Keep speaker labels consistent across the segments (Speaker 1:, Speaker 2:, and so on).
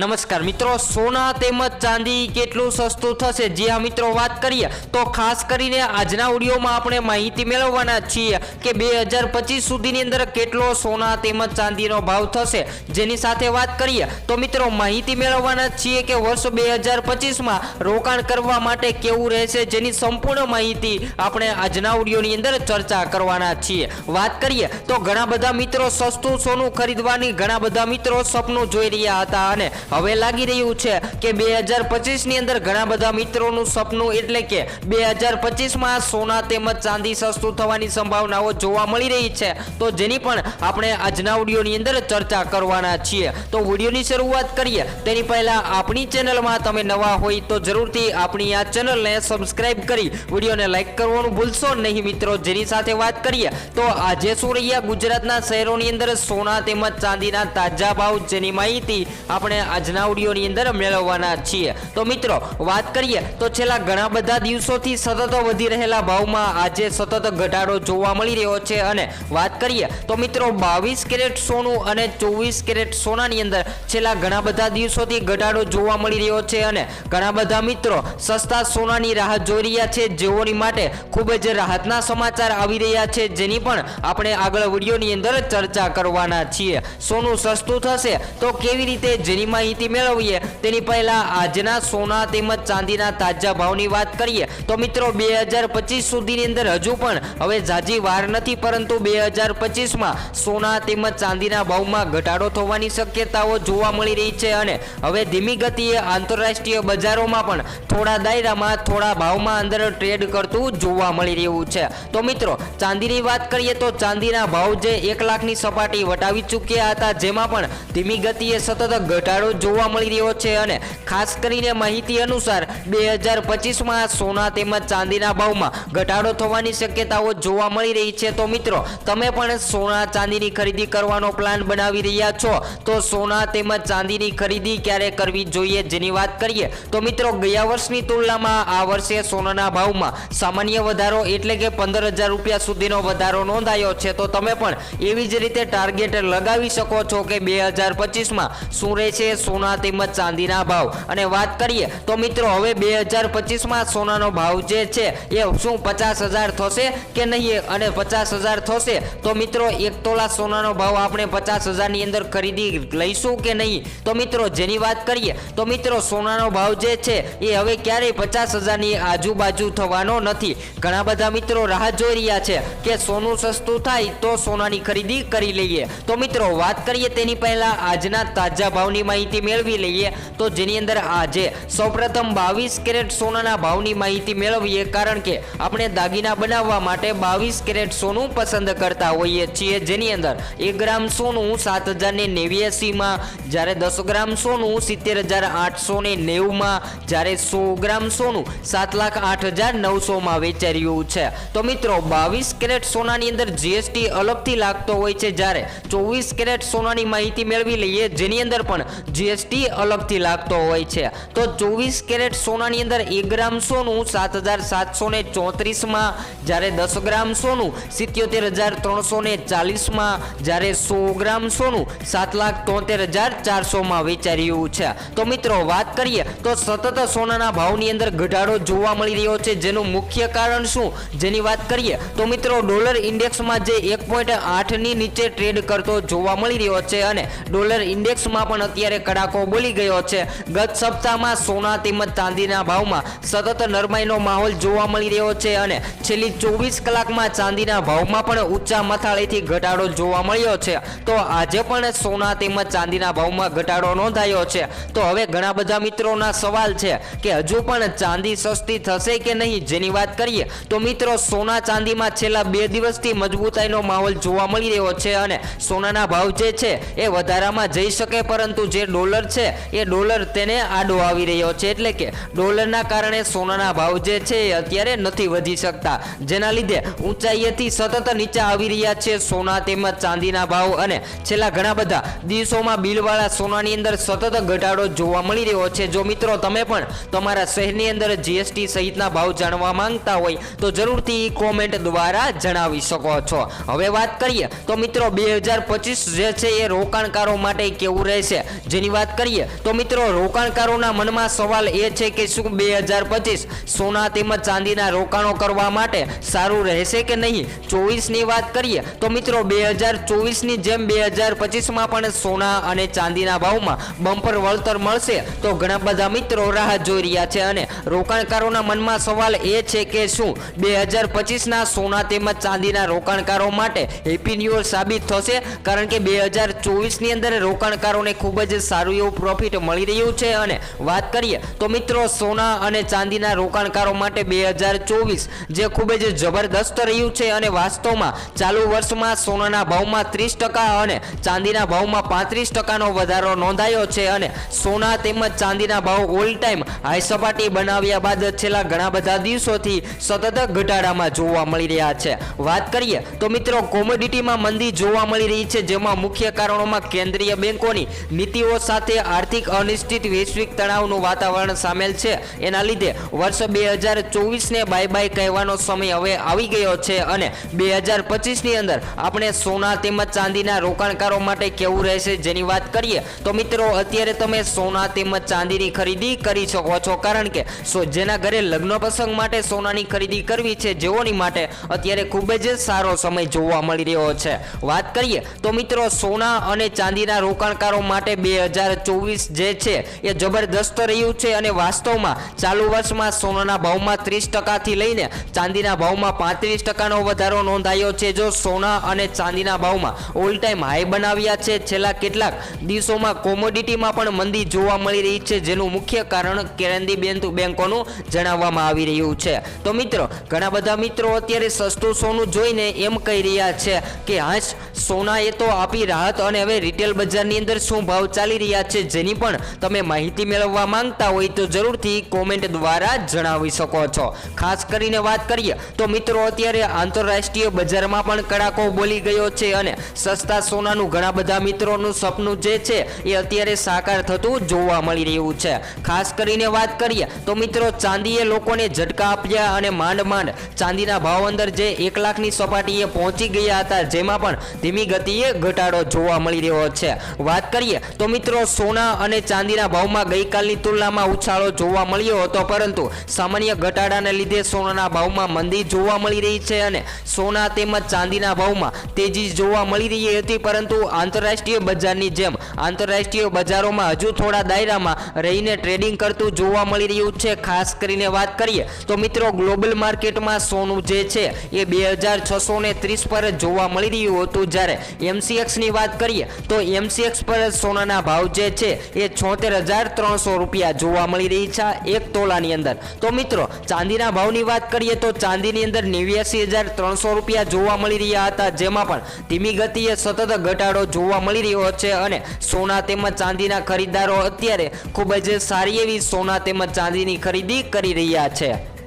Speaker 1: નમસ્કાર મિત્રો, સોના તેમજ ચાંદી કેટલું સસ્તું થશે? જે આ મિત્રો, વાત કરીએ તો ખાસ કરીને આજના ઓડિયોમાં આપણે માહિતી મેળવવાના છીએ કે બે હજાર પચીસ સુધીની અંદર કેટલો સોના તેમજ ચાંદીનો ભાવ થશે? જેની સાથે વાત કરીએ તો મિત્રો, માહિતી મેળવવાના છીએ કે વર્ષ બે હજાર પચીસમાં રોકાણ કરવા માટે કેવું રહેશે જેની સંપૂર્ણ માહિતી આપણે આજના ઓડિયોની અંદર ચર્ચા કરવાના છીએ. વાત કરીએ તો ઘણા બધા મિત્રો સસ્તું સોનું ખરીદવાની, ઘણા બધા મિત્રો સપનું જોઈ રહ્યા હતા અને હવે લાગી રહ્યું છે કે બે હજાર પચીસની અંદર ઘણા બધા મિત્રોનું સપનું એટલે કે બે હજાર પચીસમાં સોના તેમજ ચાંદી સસ્તું થવાની સંભાવનાઓ જોવા મળી રહી છે. તો જેની પણ આપણે આજના વિડીયોની અંદર ચર્ચા કરવાના છીએ. તો વિડીયોની શરૂઆત કરીએ. તેની પહેલા આપણી ચેનલમાં તમે નવા હોય તો જરૂરથી આપણી આ ચેનલને સબસ્ક્રાઈબ કરી વિડીયોને લાઈક કરવાનું ભૂલશો નહીં મિત્રો. જેની સાથે વાત કરીએ તો આજે શું રહ્યા ગુજરાતના શહેરોની અંદર સોના તેમજ ચાંદીના તાજા ભાવ જેની માહિતી આપણે આજના ઓડિયોની અંદર મેળવવાના છીએ. તો મિત્રો, વાત કરીએ તો છેલ્લા ઘણા બધા દિવસોથી સતત વધી રહેલા ભાવમાં આજે સતત ઘટાડો જોવા મળી રહ્યો છે. અને વાત કરીએ તો મિત્રો, બાવીસ કેરેટ સોનું અને ચોવીસ કેરેટ સોનાની અંદર છેલ્લા ઘણા બધા દિવસોથી ઘટાડો જોવા મળી રહ્યો છે. અને ઘણા બધા મિત્રો સસ્તા સોનાની રાહ જોઈ રહ્યા છે. જેઓની માટે ખૂબ જ રાહતના સમાચાર આવી રહ્યા છે. જેની પણ આપણે આગળ વિડીયોની અંદર ચર્ચા કરવાના છીએ. સોનું સસ્તું થશે તો કેવી રીતે? જેની માહિતી મેળવીએ. તેની પહેલા આજના સોના તેમજ ચાંદીના તાજા ભાવની વાત કરીએ. તો મિત્રો, બે હજાર પચીસ સુધીની અંદર હજુ પણ હવે ઝાઝી વાર નથી, પરંતુ બે હજાર પચીસમાં સોના તેમજ ચાંદીના ભાવમાં ઘટાડો થવાની શક્યતાઓ જોવા મળી રહી છે અને હવે ધીમી ગતિએ આંતરરાષ્ટ્રીય બજારોમાં પણ થોડા દાયરામાં, થોડા ભાવમાં અંદર ટ્રેડ કરતું જોવા મળી રહ્યું છે. તો મિત્રો, ચાંદીની વાત કરીએ તો ચાંદીના ભાવ જે એક લાખની સપાટી વટાવી ચૂક્યા હતા, જેમાં પણ ધીમી ગતિએ સતત ઘટાડો જોવા મળી રહ્યો છે અને ખાસ કરીને માહિતી અનુસાર બે હજાર પચીસમાં સોના તેમજ ચાંદીના ભાવમાં ઘટાડો થવાની શક્યતાઓ જોવા મળી રહી છે. તો મિત્રો, તમે પણ સોના ચાંદીની ખરીદી કરવાનો પ્લાન બનાવી રહ્યા છો? તો સોના તેમજ ચાંદીની ખરીદી ક્યારે કરવી જોઈએ જેની વાત કરીએ? તો મિત્રો, ગયા વર્ષની તુલનામાં આ વર્ષે સોનાના ભાવમાં સામાન્ય વધારો એટલે કે પંદર હજાર રૂપિયા સુધીનો વધારો નોંધાયો છે. તો તમે પણ એવી જ રીતે ટાર્ગેટ લગાવી શકો છો કે બે હજાર પચીસમાં શું રહેશે? સોના તેમજ ચાંદીના ભાવ. અને વાત કરીએ તો મિત્રો, હવે બે હજાર પચીસમાં સોનાનો ભાવ જે છે એ શું પચાસ હજાર થશે કે નહીં અને પચાસ હજાર થશે તો મિત્રો, એક તોલા સોનાનો ભાવ આપણે પચાસ હજારની અંદર ખરીદી લઈશું કે નહીં? તો મિત્રો, જેની વાત કરીએ તો મિત્રો, સોનાનો ભાવ જે છે એ હવે ક્યારેય પચાસ હજારની આજુબાજુ થવાનો નથી. ઘણા બધા મિત્રો રાહ જોઈ રહ્યા છે કે સોનું સસ્તું થાય તો સોનાની ખરીદી કરી લઈએ. તો મિત્રો, વાત કરીએ તેની પહેલા આજના તાજા ભાવની માહિતી. મેળવી લઈએ તો જેની અંદર આજે સૌપ્રથમ બાવીસ કેરેટ સોનાના ભાવની માહિતી મેળવીએ કારણ કે આપણે દાગીના બનાવવા માટે બાવીસ કેરેટ સોનું પસંદ કરતા હોઈએ છીએ. જેની અંદર એક ગ્રામ સોનું સાત હજારને નેવ્યાસીમાં, જ્યારે દસ ગ્રામ સોનું સિત્તેર હજાર આઠસો ને નેવુંમાં, જ્યારે સો ગ્રામ સોનું સાત લાખ આઠ હજાર નવસોમાં વેચાઈ છે. તો મિત્રો, બાવીસ કેરેટ સોનાની અંદર જીએસટી અલગથી લાગતો હોય છે. જ્યારે ચોવીસ કેરેટ સોનાની માહિતી મેળવી લઈએ, જેની અંદર પણ જીએસટી અલગથી લાગતો હોય છે. તો ચોવીસ કેરેટ સોનાની અંદર એક ગ્રામ સોનું, સાત હજાર સાતસો ને ચોત્રીસમાં જ્યારે દસ ગ્રામ સોનું, સિત્યોતેર હજાર ત્રણસો ને ચાલીસમાં જ્યારે સો ગ્રામ સોનું, સાત લાખ તોતેર હજાર ચારસોમાં વેચાઈ છે. તો મિત્રો, વાત કરીએ તો સતત સોનાના ભાવની અંદર ઘટાડો જોવા મળી રહ્યો છે. જેનું મુખ્ય કારણ શું? જેની વાત કરીએ તો મિત્રો, ડોલર ઇન્ડેક્સમાં જે એક પોઈન્ટ આઠની નીચે ટ્રેડ કરતો જોવા મળી રહ્યો છે અને ડોલર ઇન્ડેક્સમાં પણ અત્યારે કડાકો બોલી ગયો છે. ગત સપ્તાહમાં સોના તેમજ ચાંદીના ભાવમાં સતત નરમાઈનો માહોલ જોવા મળી રહ્યો છે અને છેલ્લી ચોવીસ કલાકમાં ચાંદીના ભાવમાં પણ ઊંચા મથાળેથી ઘટાડો જોવા મળ્યો છે. તો આજે પણ સોના તેમજ ચાંદીના ભાવમાં ઘટાડો નોંધાયો છે. તો હવે ઘણા બધા મિત્રોના સવાલ છે કે હજુ પણ ચાંદી સસ્તી થશે કે નહીં જેની વાત કરીએ તો મિત્રો સોના ચાંદીમાં છેલ્લા બે દિવસથી મજબૂતાઈનો માહોલ જોવા મળી રહ્યો છે અને સોનાના ભાવ જે છે એ વધારામાં જઈ શકે પરંતુ જે ડોલર છે, એ ડોલર તેને આડો આવી રહ્યો છે એટલે કે ડોલરના કારણે સોનાના ભાવ જે છે એ અત્યારે નથી વધી શકતા. જેના લીધે ઊંચાઈએથી સતત નીચે આવી રહ્યા છે સોના તેમજ ચાંદીના ભાવ અને છેલ્લા ઘણા બધા દિવસોમાં બિલવાળા સોનાની અંદર સતત ઘટાડો જોવા મળી રહ્યો છે. જો મિત્રો તમે પણ તમારા શહેરની અંદર જીએસટી સહિતના ભાવ જાણવા માંગતા હોય તો જરૂરથી કોમેન્ટ દ્વારા જણાવી શકો છો. હવે વાત કરીએ તો મિત્રો બે હજાર પચીસ જે છે એ રોકાણકારો માટે કેવું રહેશે? જેની જેની વાત કરીએ, તો મિત્રો રોકાણકારોના મનમાં સવાલ એ છે કે શું બે હજાર પચીસ સોના તેમજ ચાંદીના રોકાણો કરવા માટે સારું રહેશે કે નહીં? ચોવીસની વાત કરીએ, તો મિત્રો બે હજાર ચોવીસની જેમ બે હજાર પચીસમાં પણ સોના અને ચાંદીના ભાવમાં બમ્પર વળતર મળશે, તો ઘણા બધા મિત્રો રાહ જોઈ રહ્યા છે અને રોકાણકારોના મનમાં સવાલ એ છે કે શું બે હજાર પચીસના સોના તેમજ ચાંદીના રોકાણકારો માટે હેપી ન્યૂ સાબિત થશે? કારણ કે બે હજાર ચોવીસની અંદર રોકાણકારોને ખૂબ જ સારું એવું પ્રોફિટ મળી રહ્યું છે અને વાત કરીએ તો મિત્રો, સોના અને ચાંદીના રોકાણકારો માટે બે હજાર ચોવીસ જે ખૂબ જ જબરદસ્ત રહ્યું છે અને વાસ્તવમાં ચાલુ વર્ષમાં સોનાના ભાવમાં ત્રીસ ટકા અને ચાંદીના ભાવમાં પાંત્રીસ ટકાનો વધારો નોંધાયો છે અને સોના તેમજ ચાંદીના ભાવ ઓલ ટાઈમ હાઈ સપાટી બનાવ્યા બાદ છેલ્લા ઘણા બધા દિવસોથી સતત ઘટાડામાં જોવા મળી રહ્યા છે. વાત કરીએ તો મિત્રો કોમોડિટીમાં મંદી જોવા મળી રહી છે, જેમાં મુખ્ય કારણોમાં કેન્દ્રીય બેંકોની નીતિઓ સાથે આર્થિક અનિશ્ચિત વૈશ્વિક તણાવનું વાતાવરણ સામેલ છે. એના લીધે વર્ષ બે હજાર ચોવીસને બાય બાય કહેવાનો સમય હવે આવી ગયો છે અને બે હજાર પચીસની અંદર આપણે સોના તેમજ ચાંદીના રોકાણકારો માટે કેવું રહેશે જેની વાત કરીએ તો મિત્રો, અત્યારે તમે સોના તેમજ ચાંદીની ખરીદી કરી શકો છો. કારણ કે સો જેના ઘરે લગ્ન પ્રસંગ માટે સોનાની ખરીદી કરવી છે જેઓની માટે અત્યારે ખૂબ જ સારો સમય જોવા મળી રહ્યો છે. વાત કરીએ તો મિત્રો, સોના અને ચાંદીના રોકાણકારો માટે બે હજાર ચોવીસ જે છે, એ જબરદસ્ત રહ્યું છે અને વાસ્તવમાં ચાલુ વર્ષમાં સોનાના ભાવમાં ત્રીસ ટકાથી લઈને ચાંદીના ભાવમાં પાંત્રીસ ટકાનો વધારો નોંધાયો છે. જો સોના અને ચાંદીના ભાવમાં ઓલ ટાઈમ હાઈ બનાવ્યા છે, છેલ્લા કેટલાક દિવસોમાં કોમોડિટીમાં પણ મંદી જોવા મળી રહી છે, જેનું મુખ્ય કારણ કેન્દ્રીય બેંકોનું જણાવવામાં આવી રહ્યું છે. તો મિત્રો, ઘણા બધા મિત્રો અત્યારે સસ્તું સોનું જોઈને એમ કહી રહ્યા છે કે, હાશ સોના એ તો આપી રાહત અને હવે રિટેલ બજારની અંદર શું ભાવ ચાલી રહ્યા છે. જેની પણ તમે માહિતી મેળવવા માંગતા હોય તો જરૂરથી કોમેન્ટ દ્વારા જણાવી શકો છો. ખાસ કરીને વાત કરીએ તો મિત્રો, અત્યારે આંતરરાષ્ટ્રીય બજારમાં પણ કડાકો બોલી ગયો છે અને સસ્તા સોનાનું ઘણા બધા મિત્રોનું સપનું જે છે એ અત્યારે સાકાર થતું જોવા મળી રહ્યું છે. ખાસ કરીને વાત કરીએ તો મિત્રો, ચાંદીએ લોકોને ઝટકા આપ્યા અને માંડ માંડ ચાંદીના ભાવ અંદર જે એક લાખની સપાટીએ પહોંચી ગયા હતા, જેમાં પણ ધીમી ગતિએ ઘટાડો જોવા મળી રહ્યો છે. વાત કરીએ તો મિત્રો સોના અને ચાંદીના ભાવમાં ગઈકાલની તુલનામાં ઉછાળો જોવા મળ્યો હતો, પરંતુ સામાન્ય ઘટાડાને લીધે સોનાના ભાવમાં મંદી જોવા મળી રહી છે અને સોના તેમજ ચાંદીના ભાવમાં તેજી જોવા મળી રહી હતી, પરંતુ આંતરરાષ્ટ્રીય બજારની જેમ આંતરરાષ્ટ્રીય બજારોમાં હજુ થોડા દાયરામાં રહીને ટ્રેડિંગ કરતું જોવા મળી રહ્યું છે. ખાસ કરીને વાત કરીએ તો મિત્રો, ગ્લોબલ માર્કેટમાં સોનું જે છે એ બે હજાર છસો ને ત્રીસ પર જોવા મળી રહ્યું હતું. જ્યારે એમસીએક્સની વાત કરીએ તો એમસીએક્સ પર સોનાના ભાવ જે છે એ છોતેર હજાર ત્રણસો રૂપિયા જોવા મળી રહી છે એક તોલાની અંદર. તો મિત્રો, ચાંદીના ભાવની વાત કરીએ તો ચાંદીની અંદર નેવ્યાસી હજાર ત્રણસો રૂપિયા જોવા મળી રહ્યા હતા, જેમાં પણ ધીમી ગતિએ સતત ઘટાડો જોવા મળી રહ્યો છે અને સોના તેમજ ચાંદીના ખરીદદારો અત્યારે ખૂબ જ સારી એવી સોના તેમજ ચાંદીની ખરીદી કરી રહ્યા છે.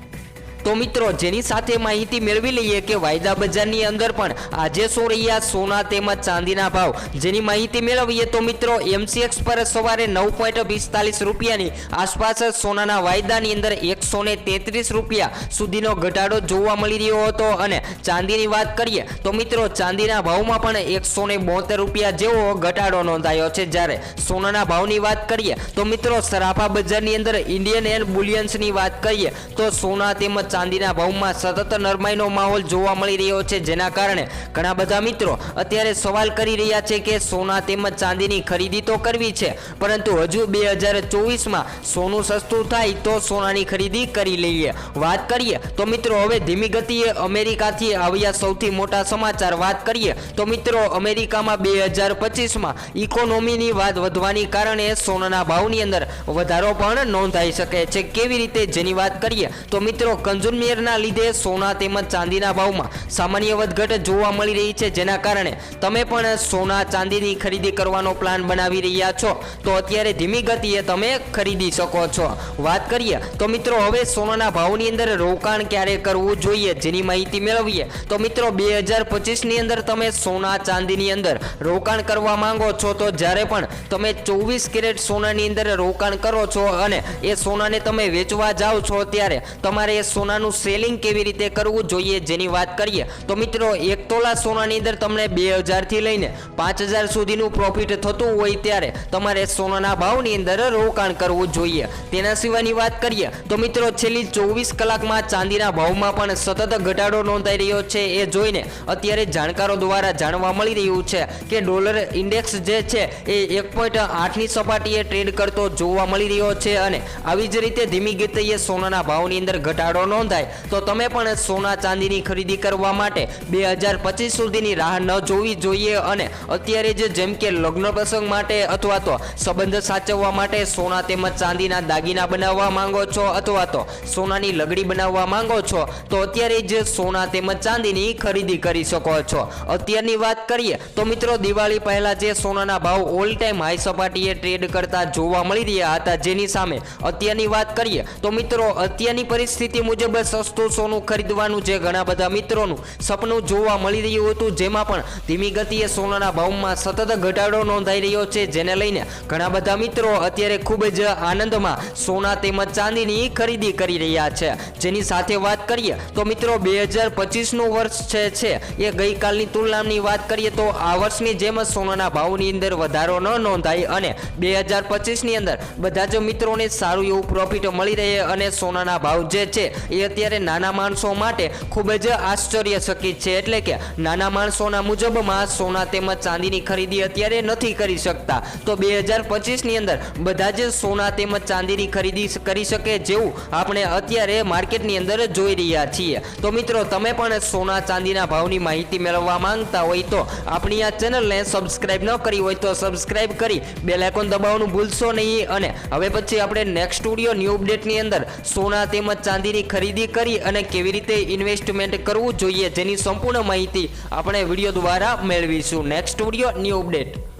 Speaker 1: તો મિત્રો, જેની સાથે માહિતી મેળવી લઈએ કે વાયદા બજારની અંદર પણ આજે શું રહ્યા, સોના તેમજ ચાંદીના ભાવ. જેની માહિતી મેળવીએ તો મિત્રો એમસીએક્સ પર સવારે નવ પોઈન્ટ પિસ્તાલીસ રૂપિયાની આસપાસ સોનાના વાયદાની અંદર એકસો ને તેત્રીસ રૂપિયા સુધીનો ઘટાડો જોવા મળી રહ્યો હતો. અને ચાંદીની વાત કરીએ તો મિત્રો, ચાંદીના ભાવમાં પણ એકસો ને બોતેર રૂપિયા જેવો ઘટાડો નોંધાયો છે. જ્યારે સોનાના ભાવની વાત કરીએ તો મિત્રો, સરાફા બજારની અંદર ઇન્ડિયન એન્ડ બુલિયન્સની વાત કરીએ તો સોના તેમજ ચાંદીના ભાવમાં સતત નરમાઈનો માહોલ જોવા મળી રહ્યો છે, જેના કારણે ઘણા બધા મિત્રો અત્યારે સવાલ કરી રહ્યા છે કે સોના તેમજ ચાંદીની ખરીદી તો કરવી છે, પરંતુ હજુ બે હજાર ચોવીસમાં સોનું સસ્તું થાય તો સોનાની ખરીદી કરી લઈએ. વાત કરીએ તો મિત્રો હવે ધીમી ગતિએ અમેરિકાથી આવ્યા સૌથી મોટા સમાચાર. વાત કરીએ તો મિત્રો અમેરિકામાં બે હજાર પચીસમાં ઇકોનોમીની વાત વધવાની કારણે સોનાના ભાવની અંદર વધારો પણ નોંધાઈ શકે છે. કેવી રીતે જેની વાત કરીએ તો મિત્રો કન્ઝ્યુમરના લીધે સોના તેમજ ચાંદીના ભાવમાં સામાન્ય વધઘટ જોવા મળી રહી છે, જેના કારણે તમે પણ સોના ચાંદીની ખરીદી કરવાનો પ્લાન બનાવી રહ્યા છો. તો અત્યારે ધીમી ગતિએ તમે ખરીદી શકો છો. વાત કરીએ તો મિત્રો, હવે સોનાના ભાવની અંદર રોકાણ ક્યારે કરવું જોઈએ જેની માહિતી મેળવીએ? તો મિત્રો, બે હજાર પચીસની અંદર તમે સોના ચાંદીની અંદર રોકાણ કરવા માંગો છો, તો જ્યારે પણ તમે ચોવીસ કેરેટ સોનાની અંદર રોકાણ કરો છો અને એ સોનાને તમે વેચવા જાઓ છો, ત્યારે તમારે એ સોના સોનાનું સેલિંગ કેવી રીતે કરવું જોઈએ જેની વાત કરીએ, તો મિત્રો એક તોલા સોનાની અંદર તમને બે હજારથી લઈને પાંચ હજાર સુધીનું પ્રોફિટ થતું હોય ત્યારે તમારે સોનાના ભાવની અંદર રોકાણ કરવું જોઈએ. તેના સિવાયની વાત કરીએ, તો મિત્રો છેલ્લી ચોવીસ કલાકમાં ચાંદીના ભાવમાં પણ સતત ઘટાડો નોંધાઈ રહ્યો છે. એ જોઈને અત્યારે જાણકારો દ્વારા જાણવા મળી રહ્યું છે કે ડોલર ઇન્ડેક્સ જે છે એ એક પોઈન્ટ આઠની સપાટીએ ટ્રેડ કરતો જોવા મળી રહ્યો છે અને આવી જ રીતે ધીમી ગતિએ સોનાના ભાવની અંદર ઘટાડો નોંધાય. તો તમે પણ સોના ચાંદીની ખરીદી કરવા માટે બે હજાર પચીસ સુધીની રાહ ન જોવી જોઈએ અને અત્યારે જ જેમ કે લગ્ન પ્રસંગ માટે અથવા તો સંબંધ સાચવવા માટે સોના તેમજ ચાંદીના દાગીના બનાવવા માંગો છો અથવા તો સોનાની લગડી બનાવવા માંગો છો, તો અત્યારે જ સોના તેમજ ચાંદીની ખરીદી કરી શકો છો. અત્યારની વાત કરીએ, તો મિત્રો દિવાળી પહેલા જે સોનાના ભાવ ઓલ ટાઈમ હાઈ સપાટીએ ટ્રેડ કરતા જોવા મળી રહ્યા હતા, જેની સામે અત્યારની વાત કરીએ, તો મિત્રો અત્યારની પરિસ્થિતિ મુજબ સસ્તું સોનું ખરીદવાનું જે ઘણા બધા મિત્રોનું. સપનું જોવા મળી રહ્યું હતું, જેમાં પણ ધીમી ગતિએ સોનાના ભાવમાં સતત ઘટાડો નોંધાઈ રહ્યો છે, જેને લઈને ઘણા બધા મિત્રો અત્યારે ખૂબ જ આનંદમાં સોના તેમજ ચાંદીની ખરીદી કરી રહ્યા છે. જેની સાથે વાત કરીએ તો મિત્રો, બે હજાર પચીસનું વર્ષ છે છે. એ ગઈકાલની તુલનાની વાત કરીએ તો આ વર્ષની જેમ સોનાના ભાવની અંદર વધારો ન નોંધાય અને બે હજાર પચીસની અંદર બધા જ મિત્રોને સારું એવું પ્રોફિટ મળી રહે અને સોનાના ભાવ જે છે એ અત્યારે નાના માણસો માટે ખૂબ જ આશ્ચર્યચકિત છે. એટલે કે નાના માણસોના મુજબમાં સોના તેમજ ચાંદીની ખરીદી અત્યારે નથી કરી શકતા. તો બે હજાર પચીસની અંદર બધા જ સોના તેમજ ચાંદીની ખરીદી કરી શકે જેવું આપણે અત્યારે માર્કેટની અંદર જોઈ રહ્યા છીએ. તો મિત્રો, તમે પણ સોના ચાંદીના ભાવની માહિતી મેળવવા માંગતા હોય તો આપણી આ ચેનલને સબસ્ક્રાઈબ ન કરી હોય તો સબસ્ક્રાઈબ કરી બેલ આઇકોન દબાવવાનું ભૂલશો નહીં. અને હવે પછી આપણે નેક્સ્ટ સ્ટુડિયો ન્યૂ અપડેટની અંદર સોના તેમજ ચાંદીની ખરીદી કરી અને કેવી રીતે ઇન્વેસ્ટમેન્ટ કરવું જોઈએ જેની સંપૂર્ણ માહિતી આપણે વીડિયો દ્વારા મેળવીશું. Next studio new update